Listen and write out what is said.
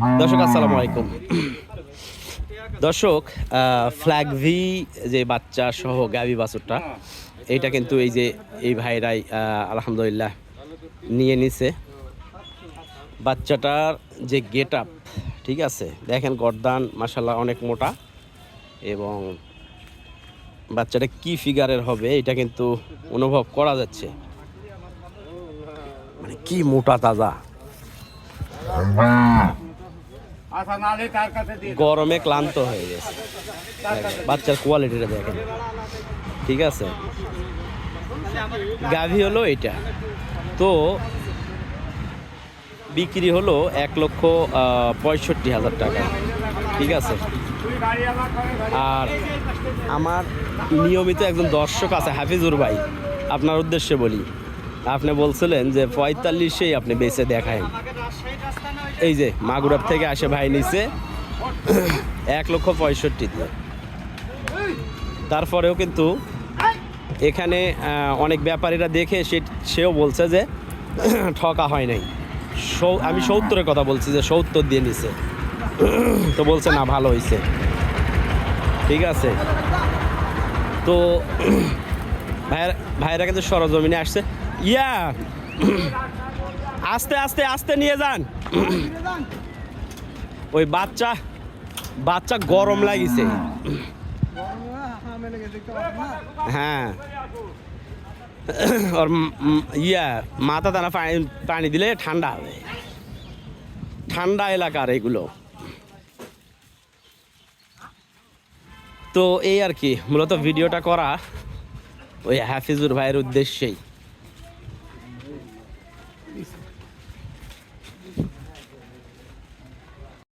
দর্শক, আসসালামু আলাইকুম। দর্শক ফ্ল্যাগ ভি যে বাচ্চা সহ গাবি বাছুরটা এইটা কিন্তু এই যে এই ভাইরাই আলহামদুলিল্লাহ নিয়ে নিছে। বাচ্চাটার যে গেট আপ ঠিক আছে? দেখেন গর্দান মাসাল্লাহ অনেক মোটা এবং বাচ্চাটা কি ফিগারের হবে, এটা কিন্তু অনুভব করা যাচ্ছে। মানে কি মোটা তাজা। গরমে ক্লান্ত হয়ে গেছে। বাচ্চার কোয়ালিটিটা দেখেন। ঠিক আছে? গাভী হলো এটা। তো বিক্রি হলো এক লক্ষ পঁয়ষট্টি হাজার টাকা। ঠিক আছে? আর আমার নিয়মিত একজন দর্শক আছে হাফিজুর ভাই। আপনার উদ্দেশ্যে বলি। আপনি বলছিলেন যে পঁয়তাল্লিশেই আপনি বেঁচে দেখায় এই যে মাগুরার থেকে আসে ভাই নিচে, এক লক্ষ পঁয়ষট্টিতে তারপরেও কিন্তু এখানে অনেক ব্যাপারীরা দেখে সে, সেও বলছে যে ঠকা হয় নাই। আমি সত্তরের কথা বলছি যে সত্তর দিয়ে নিছে। তো বলছে, না, ভালো হয়েছে ঠিক আছে? তো ভাইয়ের, ভাইয়েরা কিন্তু সরজমিনে আসছে। ইয়া। আস্তে আস্তে আস্তে নিয়ে যান। ওই বাচ্চা বাচ্চা গরম লাগিছে। হ্যাঁ। ওর ইয়া, মাথা দানা পানি পানি দিলে ঠান্ডা হবে। ঠান্ডা এলাকার এগুলো। তো এই আর কি, মূলত ভিডিওটা করা ওই হাফিজুর ভাইয়ের উদ্দেশ্যেই।